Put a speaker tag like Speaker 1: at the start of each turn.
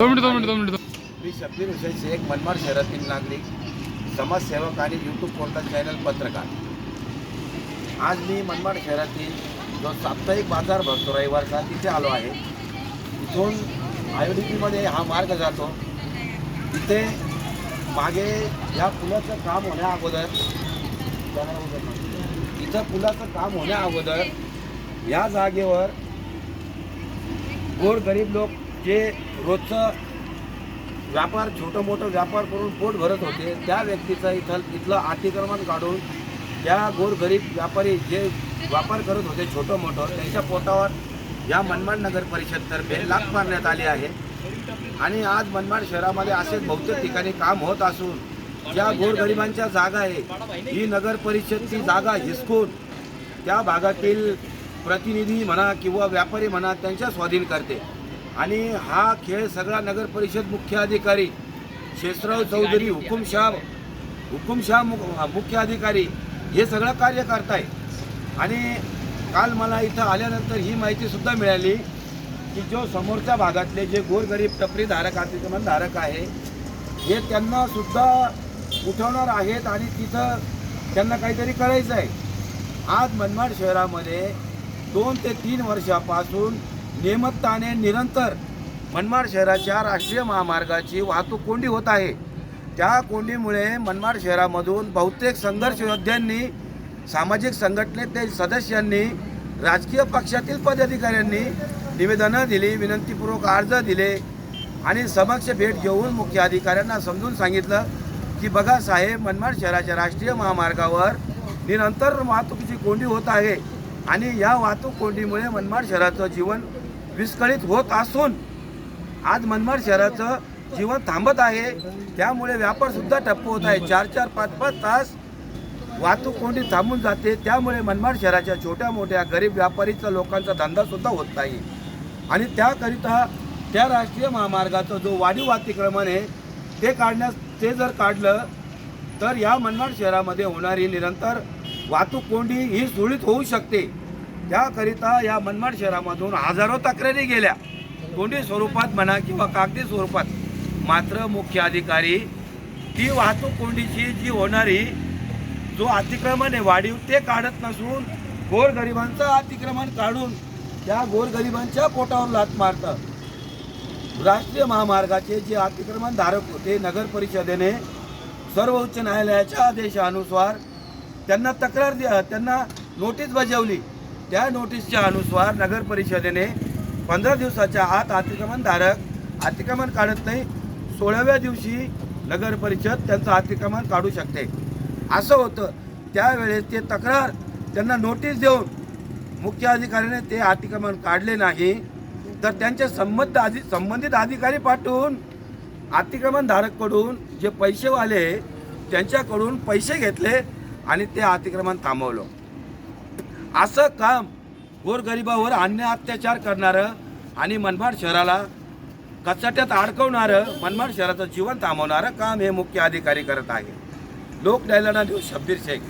Speaker 1: दोन मिनिट दोन मिनिट दोन मिनिट.
Speaker 2: मी शब्बीर हुसेन शेख मनमाड शहरातील नागरिक समाजसेवक आणि यूट्यूब पोर्टल चॅनल पत्रकार. आज मी मनमाड शहरातील जो साप्ताहिक बाजार भरतो रविवारचा तिथे आलो आहे. इथून आयोडीपीमध्ये हा मार्ग जातो. तिथे मागे या पुलाचं काम होण्या अगोदर इथं पुलाचं काम होण्या अगोदर या जागेवर गोरगरीब लोक जे रोजचं व्यापार छोटं मोठं व्यापार करून पोट भरत होते त्या व्यक्तीचं इथं इथलं अतिक्रमण काढून ज्या गोरगरीब व्यापारी जे व्यापार करत होते छोटं मोठं त्यांच्या पोटावर या मनमाड नगर परिषदतर्फे लाख मारण्यात आली आहे. आणि आज मनमाड शहरामध्ये असेच बहुतेक ठिकाणी काम होत असून ज्या गोरगरिबांच्या जागा आहे ही नगर परिषदची जागा हिसकून त्या भागातील प्रतिनिधी म्हणा किंवा व्यापारी म्हणा त्यांच्या स्वाधीन करते. आणि हा खेळ सगळा नगर परिषद मुख्य अधिकारी. शेषराव चौधरी हुकुमशाह हुकुमशाह मु मुख्य अधिकारी हे सगळं कार्य करताय आणि काल मला इथं आल्यानंतर ही माहिती सुद्धा मिळाली की जो समोरच्या भागातले जे गोरगरीब टपरी धारक अतिक्रमण धारक आहे हे त्यांना सुद्धा उठवणार आहेत आणि तिथं त्यांना काहीतरी करायचं आहे आज मनमाड शहरामध्ये दोन ते तीन वर्षापासून नियमितताने निरंतर मनमाड शहराच्या राष्ट्रीय महामार्गाची वाहतूक कोंडी होत आहे. त्या कोंडीमुळे मनमाड शहरामधून बहुतेक संघर्ष योद्ध्यांनी सामाजिक संघटनेतील सदस्यांनी राजकीय पक्षातील पदाधिकाऱ्यांनी निवेदनं दिली विनंतीपूर्वक अर्ज दिले आणि समक्ष भेट घेऊन मुख्य अधिकाऱ्यांना समजून सांगितलं की बघा साहेब मनमाड शहराच्या राष्ट्रीय महामार्गावर निरंतर वाहतुकीची कोंडी होत आहे आणि या वाहतूक कोंडीमुळे मनमाड शहराचं जीवन विस्कळीत होत असून आज मनमाड शहराचं जीवन थांबत आहे. त्यामुळे व्यापार सुद्धा ठप्प होत आहे. चार चार पाच पाच तास वाहतूक कोंडी थांबून जाते. त्यामुळे मनमाड शहराच्या छोट्या मोठ्या गरीब व्यापारीचा लोकांचा धंदा सुद्धा होत नाही. आणि त्याकरिता त्या राष्ट्रीय महामार्गाचं जो वाढीव अतिक्रमण आहे ते काढण्यास ते जर काढलं तर या मनमाड शहरामध्ये होणारी निरंतर वाहतूक कोंडी ही सुरळीत होऊ शकते. त्याकरिता या मनमाड शहरामधून हजारो तक्रारी गेल्या. कोंडी स्वरूपात म्हणा किंवा कागदी स्वरूपात मात्र मुख्य अधिकारी ती वाहतूक कोंडीची जी होणारी जो अतिक्रमण आहे वाढीव ते काढत नसून गोरगरिबांचं अतिक्रमण काढून त्या गोरगरिबांच्या पोटावर लात मारतं. राष्ट्रीय महामार्गाचे जे अतिक्रमण धारक होते नगर परिषदेने सर्व उच्च न्यायालयाच्या आदेशानुसार त्यांना तक्रार द्या त्यांना नोटीस बजावली. त्या नोटीसच्या अनुसार नगर परिषदेने पंधरा दिवसाच्या आत अतिक्रमणधारक अतिक्रमण काढत नाही सोळाव्या दिवशी नगर परिषद त्यांचं अतिक्रमण काढू शकते. असं होतं. त्यावेळेस ते तक्रार त्यांना नोटीस देऊन मुख्य अधिकाऱ्याने ते अतिक्रमण काढले नाही. तर त्यांचे संबंध अधि संबंधित अधिकारी पाठवून अतिक्रमणधारककडून जे पैसेवाले त्यांच्याकडून पैसे घेतले आणि ते अतिक्रमण थांबवलं. असं काम गोरगरिबावर अन्य अत्याचार करणारं आणि मनमाड शहराला कचाट्यात अडकवणारं मनमाड शहराचं जीवन थांबवणारं काम हे मुख्य अधिकारी करत आहे लोक न्यायालयाला शब्बीर शेख.